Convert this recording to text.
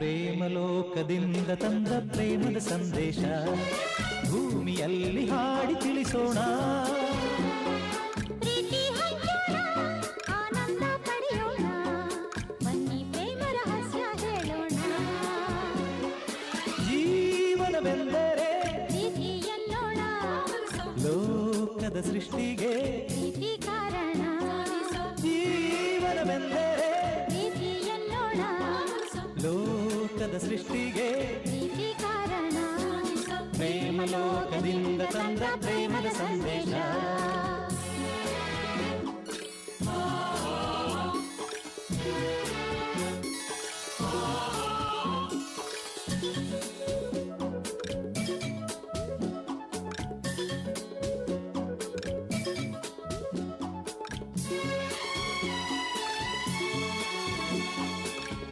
ಪ್ರೇಮ ಲೋಕದಿಂದ ತಂದ ಪ್ರೇಮದ ಸಂದೇಶ ಭೂಮಿಯಲ್ಲಿ ಹಾಡಿ ತಿಳಿಸೋಣ. ಜೀವನವೆಂದರೆ ಲೋಕದ ಸೃಷ್ಟಿಗೆ ಕಾರಣ. ಜೀವನವೆಂದರೆ ಲೋಕದ ಸೃಷ್ಟಿಗೆ ಕಾರಣ ಪ್ರೇಮ ಲೋಕದಿಂದ ತಂದ ಪ್ರೇಮದ ಸಂದೇಶ